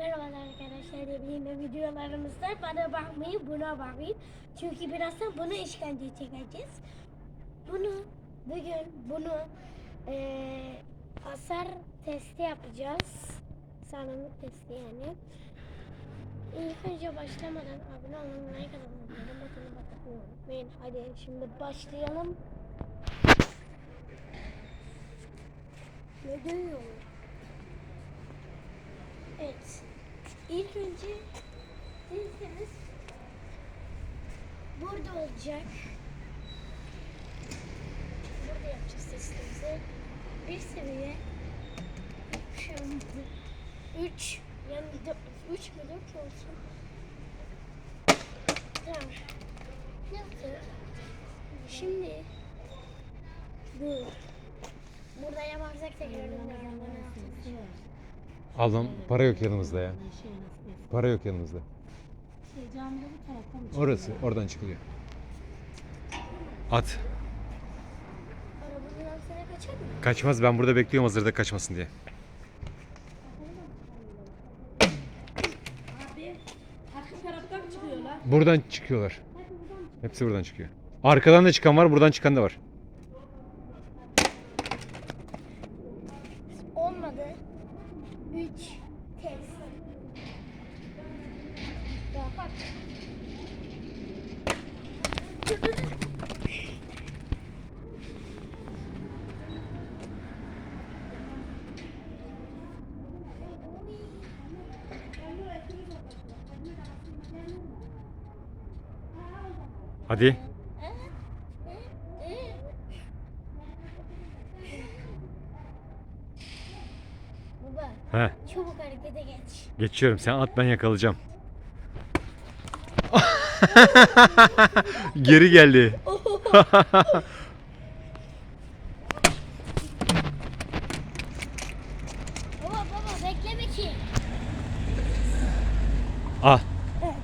Merhabalar arkadaşlar. Yine videolarımızda bana bakmayın, buna bakmayın. Çünkü birazdan bunu işkence çekeceğiz. Bunu bugün bunu eee hasar testi yapacağız. Sağlamlık testi yani. İlk önce başlamadan abone olmayı, like atmayı, yorum butonuna basmayı unutmayın. Hadi şimdi başlayalım. Ne diyor? Evet. İlk önce dizimiz burada olacak. Burada yapacağız testimizi. Bir seviye şu an üç yani dört, üç mü dört olsun. Tamam. Yaptık. Şimdi bu burada yaparsak edeceğiz. Ablam para yok yanımızda ya. Para yok yanımızda. Şey, camide bu taraftan mı Orası, oradan çıkılıyor. At. Arabanın altına kaçar mı? Kaçmaz ben burada bekliyorum hazırda kaçmasın diye. Abi, arka taraftan çıkıyorlar? Buradan çıkıyorlar. Hepsi buradan çıkıyor. Arkadan da çıkan var, buradan çıkan da var. Olmadı. 3 test. Ya bak. Hadi. Baba He, çabuk harekete geç. geçiyorum. Sen at ben yakalayacağım. Geri geldi. Baba baba bekleme ki. Ah, Evet.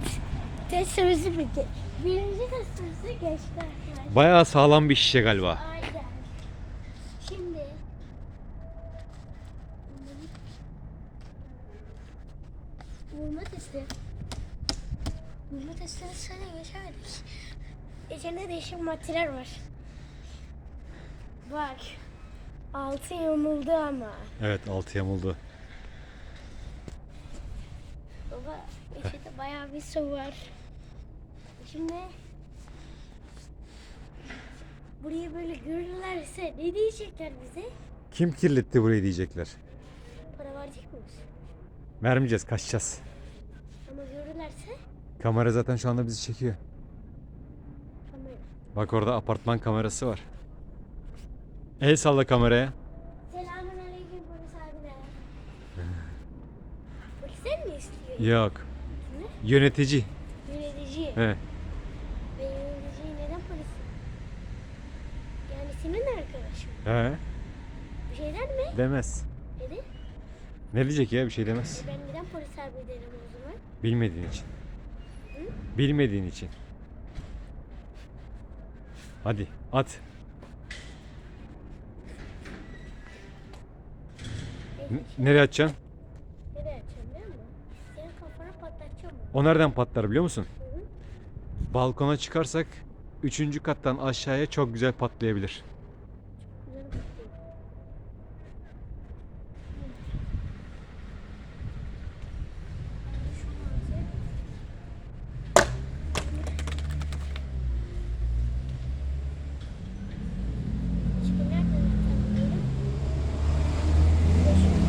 Testimizi bitti. Birinci testimizi geçti arkadaşlar. bayağı sağlam bir şişe galiba. Aynen. Şimdi vurma testi. Vurma testini sana geçemedik. İçinde değişik materyal var. Bak. Altı yamuldu ama. Evet, altı yamuldu. Baba içinde bayağı bir su var. Şimdi burayı böyle görürlerse ne diyecekler bize? Kim kirletti burayı diyecekler. Para verecek miyiz? Vermeyeceğiz, kaçacağız. Ama görürlerse Kamera zaten şu anda bizi çekiyor. kamera. Bak orada apartman kamerası var. El salla kameraya. Selamun aleyküm polis abine. Polisen mi istiyor? Yok. Yönetici. Yönetici. He. Ve yöneticiyi neden polis? Yani senin arkadaşın. He. Bir şey der mi? Demez. Dedi. Ne diyecek ya bir şey demez. Ben neden polis abi derim o zaman? Bilmediğin için. Bilmediğin için. Hadi at. N- nereye atacaksın? Nereye açacağım biliyor musun? Senin kafana patlatacağım. O nereden patlar biliyor musun? Hı hı. Balkona çıkarsak üçüncü kattan aşağıya çok güzel patlayabilir. Güzel patlayayım. Şimdi nereden atabilirim?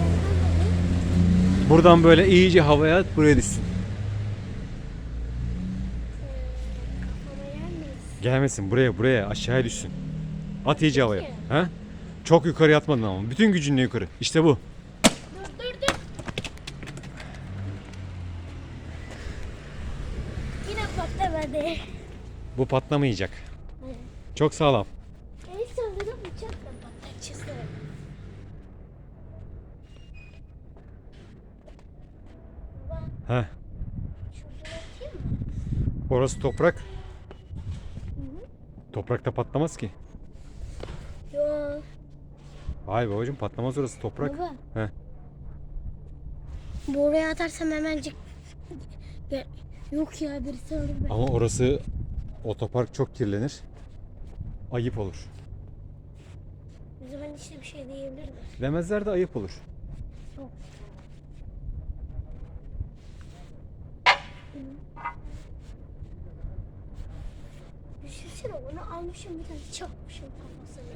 Şuradan atabilirim. Buradan böyle iyice havaya at buraya düşsün. Gelmesin buraya buraya aşağıya düşsün. At iyice havaya. Ha? Çok yukarı atmadın ama. Bütün gücünle yukarı. İşte bu. Dur dur dur. Yine patlamadı. Bu patlamayacak. Çok sağlam. En sonunda bıçakla patlatacağız. Mı? Orası toprak. Hı hı. Toprakta patlamaz ki. Yo. Vay babacım patlamaz orası toprak. Baba. Heh. Bu oraya atarsam hemencik... Yok ya birisi alır beni. Ama orası otopark çok kirlenir. Ayıp olur. O zaman işte bir şey diyebilir mi? Demezler de ayıp olur. Yok. Düşünsene onu almışım bir tane çakmışım kafasına.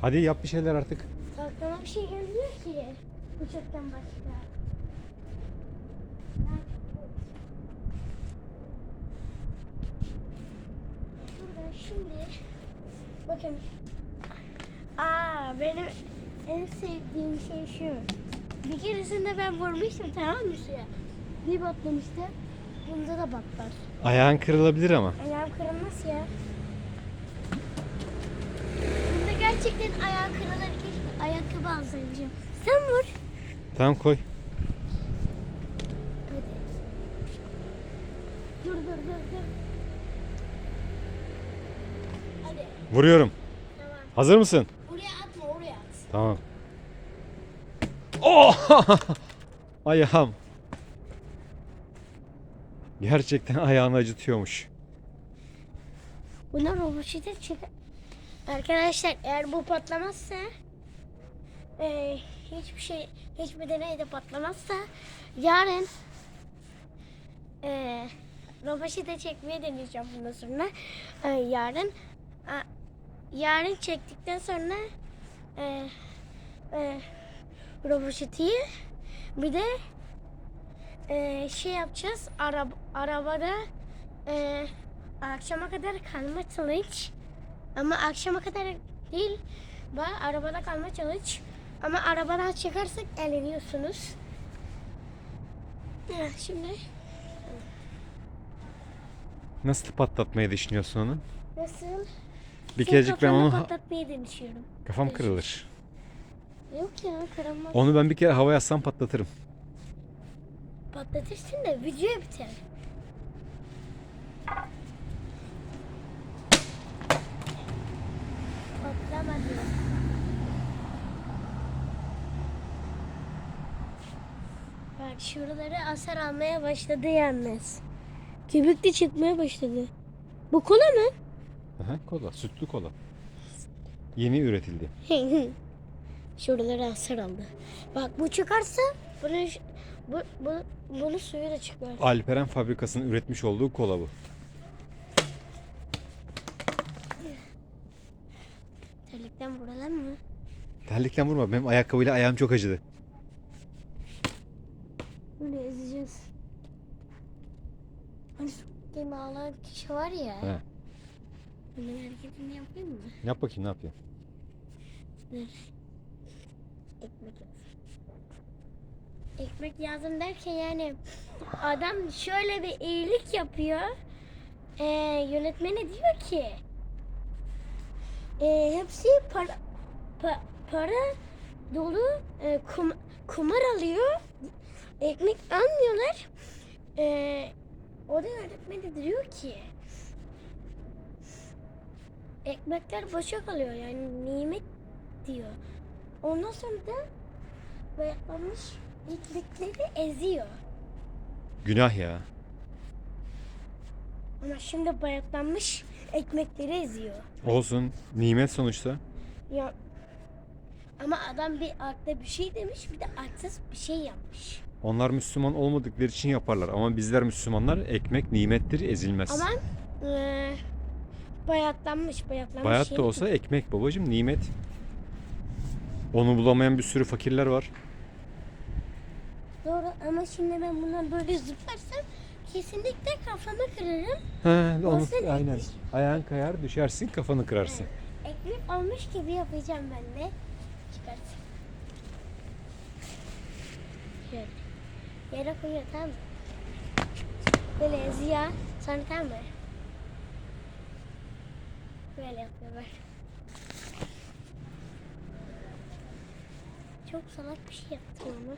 Hadi yap bir şeyler artık. Aklıma bir şey gelmiyor ki. Uçaktan başka. Şurada şimdi bakın. Aa benim en sevdiğim şey şu. Bir keresinde ben vurmuştum tamam mı suya? Bir patlamıştı. Bunda da patlar. Ayağın kırılabilir ama. Ayağım kırılmaz ya. Bunda gerçekten ayağı kırılır. Keşke ayakkabı alsaymışım. Sen vur. Tamam koy. Dur dur dur dur. Hadi. Vuruyorum. Tamam. Hazır mısın? Oraya atma oraya at. Tamam. Oh! Ayağım. Gerçekten ayağını acıtıyormuş. Buna roboşete çık. Arkadaşlar eğer bu patlamazsa e, hiçbir şey hiçbir deneyde patlamazsa yarın e, roboşete çekmeye deneyeceğim bundan sonra. E, yarın a, yarın çektikten sonra e, e, roboşetiyi bir de e, şey yapacağız arab arabada e, akşama kadar kalma challenge ama akşama kadar değil ba arabada kalma challenge ama arabadan çıkarsak eleniyorsunuz. Ya, şimdi Nasıl patlatmayı düşünüyorsun onu? nasıl? Bir kerecik ben onu patlatmayı denişiyorum. kafam kırılır. Yok ya kırılmaz. Onu ben bir kere havaya atsam patlatırım. Patlatırsın da video biter. Patlamadı. Bak şuraları hasar almaya başladı yalnız. De çıkmaya başladı. Bu kola mı? Aha, kola, sütlü kola. Yeni üretildi. Şuraları hasar aldı. Bak bu çıkarsa bunu, bu, bu, bunu suyu da çıkar. Alperen fabrikasının üretmiş olduğu kola bu. Terlikten buralar mı? Terlikten vurma. Benim ayakkabıyla ayağım çok acıdı. Bunu ezeceğiz. Hani gibi ağlayan kişi var ya. He. Bunun hareketini yapayım mı? Yap bakayım ne. Dur. Ekmek lazım. Ekmek lazım derken yani adam şöyle bir iyilik yapıyor. Ee, yönetmeni diyor ki ee, hepsi para pa- para dolu e, kum- kumar alıyor. Ekmek almıyorlar. Ee, o da yönetmeni diyor ki ekmekler boşa kalıyor yani nimet diyor. Ondan sonra da bayatlamış ekmekleri eziyor. Günah ya. Ama şimdi bayatlanmış ekmekleri eziyor. Olsun. Nimet sonuçta. Ya ama adam bir akla bir şey demiş bir de aksız bir şey yapmış. Onlar Müslüman olmadıkları için yaparlar. Ama bizler Müslümanlar ekmek nimettir ezilmez. Ama eee bayatlanmış bayatlanmış Bayat şey. da olsa ekmek babacım nimet. Onu bulamayan bir sürü fakirler var. Doğru ama şimdi ben bundan böyle zıplarsam kesinlikle kafamı kırarım. He, onu, Olsun. aynen. Ayağın kayar düşersin kafanı kırarsın. Ekmek almış gibi yapacağım ben de. Çıkart. Şöyle. Yere koyuyor tamam mı? Böyle eziyor. Sonra tamam mı? Böyle yapıyorlar. Çok salak bir şey yaptım ama.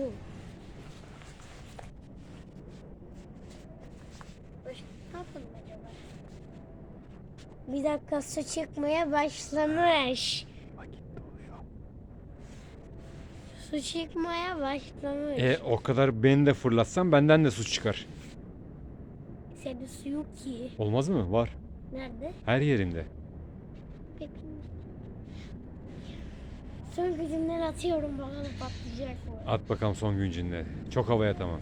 Oo. Başka ne yapalım acaba? Bir dakika su çıkmaya başlamış. Su çıkmaya başlamış. E o kadar beni de fırlatsan benden de su çıkar. Senin su yok ki. Olmaz mı? Var. Nerede? Her yerinde. Peki. Son gücümden atıyorum bakalım patlayacak mı? At bakalım son güncünde. Çok havaya tamam.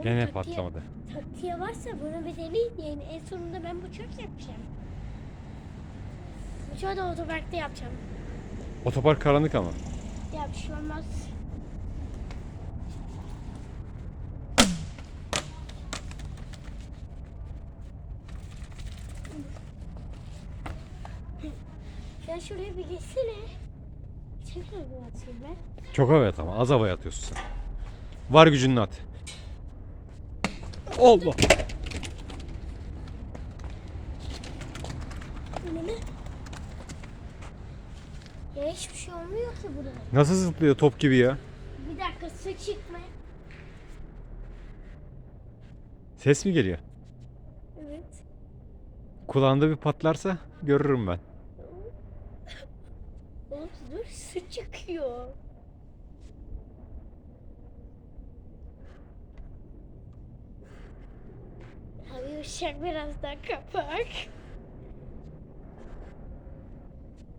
Bunun Gene taktiği- patlamadı. Taktiği varsa bunu bir deneyin yani en sonunda ben bıçak yapacağım. Bıçağı da otoparkta yapacağım. Otopark karanlık ama. Ya bir şey olmaz. Sen şuraya bir geçsene. Tekrar bir atayım ben. Çok havaya tamam. Az havaya atıyorsun sen. Var gücünle at. Allah. Ya hiçbir şey olmuyor ki burada. Nasıl zıplıyor top gibi ya? Bir dakika su çıkma. Ses mi geliyor? Evet. Kulağında bir patlarsa görürüm ben. Oğlum dur su çıkıyor. Işık biraz daha kapak.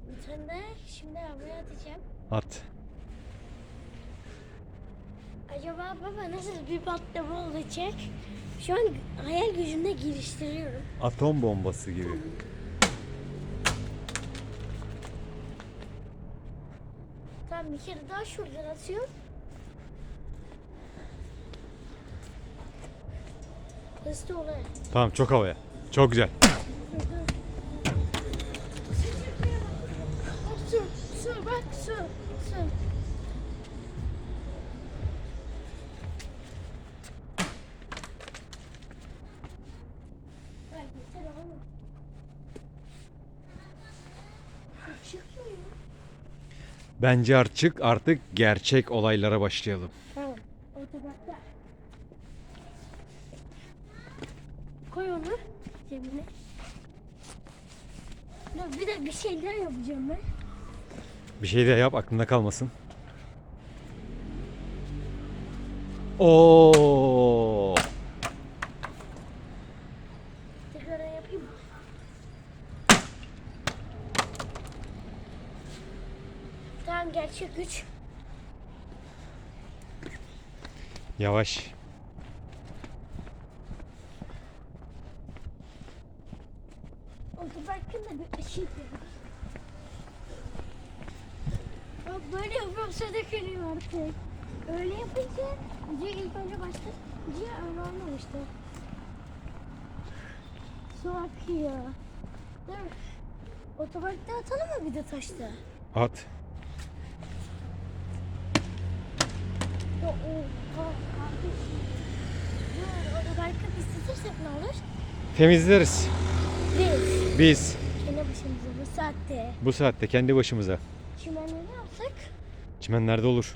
Bir tane şimdi havaya atacağım. At. Acaba baba nasıl bir patlama olacak? Şu an hayal gücümde geliştiriyorum. Atom bombası gibi. Tamam bir kere daha şuradan atıyorum. Hızlı oluyor. Tamam çok havaya. Çok güzel. Bence artık artık gerçek olaylara başlayalım. Tamam. Otoparkta. Koy onu cebine. Dur bir de bir şeyler yapacağım ben. Bir şey de yap aklında kalmasın. Oo! Tekrar yapayım mı? Tamam gerçek güç. Yavaş. Otoparkın da bir var. Bak böyle yapıyorum su dökülüyor artık. Öyle yapınca Ciğer ilk önce başta Ciğer öyle olmamıştı. Su akıyor. Dur. Otoparkta atalım mı bir de taşta? At. Ya o ha, kardeşim. Dur otoparkı ısıtırsak ne olur? Temizleriz. Biz. Biz saatte. bu saatte kendi başımıza. Çimenleri yapsak? Çimenlerde olur.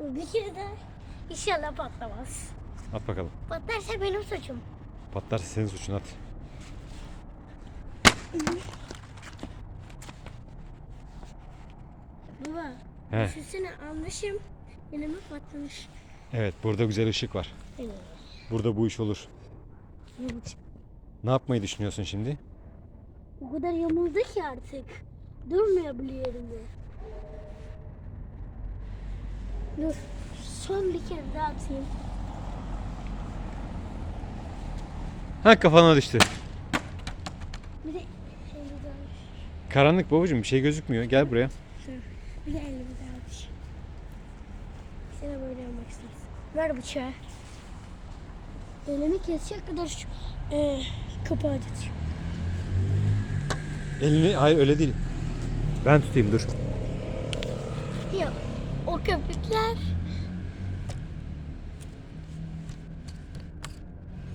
Bir kere de inşallah patlamaz. At bakalım. Patlarsa benim suçum. Patlarsa senin suçun at. Baba, He. düşünsene almışım, elime patlamış. Evet burada güzel ışık var. Evet. Burada bu iş olur. Evet. Ne yapmayı düşünüyorsun şimdi? O kadar yamuldu ki artık. Durmuyor bile yerimde. Dur, son bir kere daha atayım. Ha kafana düştü. Bir de elimi daha, Karanlık babacığım bir şey gözükmüyor. Gel buraya. bir de elimi daha atayım. Sen de böyle yapmak istersin. Ver bıçağı. Elimi kesecek kadar şu e, kapağı tutayım. Elini hayır öyle değil. Ben tutayım dur. Yok. O köpükler.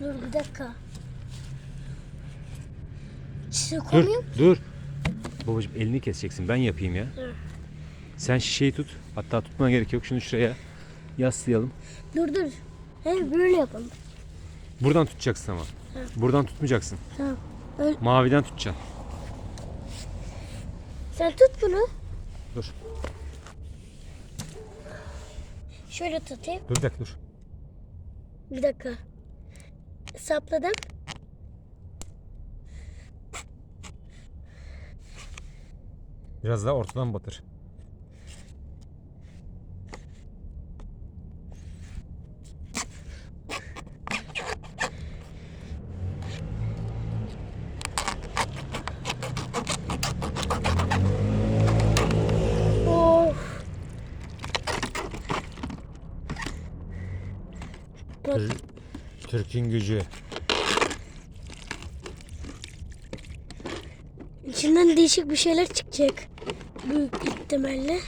Dur bir dakika. Su Dur koyayım. dur. Babacığım elini keseceksin ben yapayım ya. Dur. Sen şişeyi tut. Hatta tutmana gerek yok. Şunu şuraya yaslayalım. Dur dur. He böyle yapalım. Buradan tutacaksın ama. Buradan tutmayacaksın. Tamam. Öl- Maviden tutacaksın. Sen tut bunu. Dur. Şöyle tutayım. Dur bir dakika dur. Bir dakika. Sapladım. Biraz daha ortadan batır. Of. Bak, Tür- Türk'ün gücü. içinden değişik bir şeyler çıkacak. Büyük ihtimalle.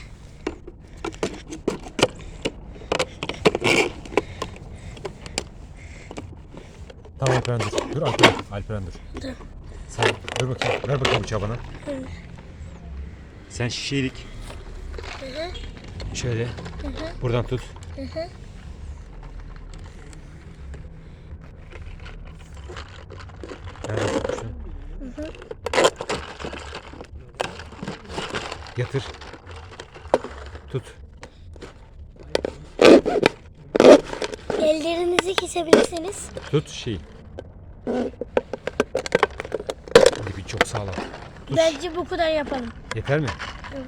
Tamam Alperen dur. Dur Alperen. Alperen dur. Dur. Sen dur bakayım. Ver bakayım bıçağı bana. Sen şişeyi dik. Hı hı. Şöyle. Buradan tut. Hı hı. Nereden tutmuştun? Yatır. Tut. Ellerinizi kesebilirsiniz. Tut şeyi. Dibi çok sağlam. Tut. Bence bu kadar yapalım. Yeter mi? Evet.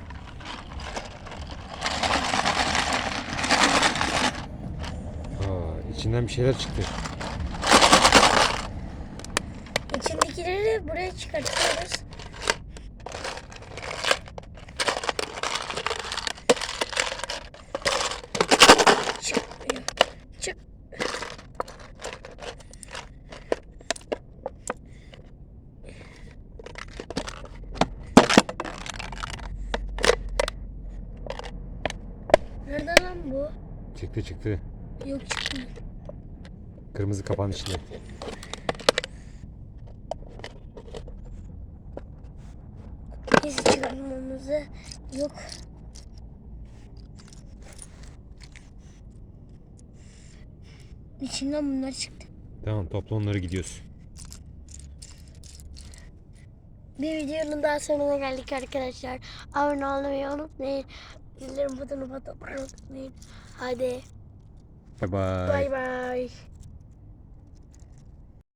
Aa, içinden bir şeyler çıktı. İçindekileri buraya çıkartıyoruz. Çıkmıyor. Çık. Nerede lan bu? Çıktı çıktı. Yok çıkmıyor. Kırmızı kapağın içinde. Neyse çıkarmamızı yok. İçinden bunlar çıktı. Tamam topla onları gidiyoruz. Bir videonun daha sonuna geldik arkadaşlar. Abone olmayı unutmayın. Zillerin butonuna basmayı unutmayın. Hadi Bye bye. bay bay.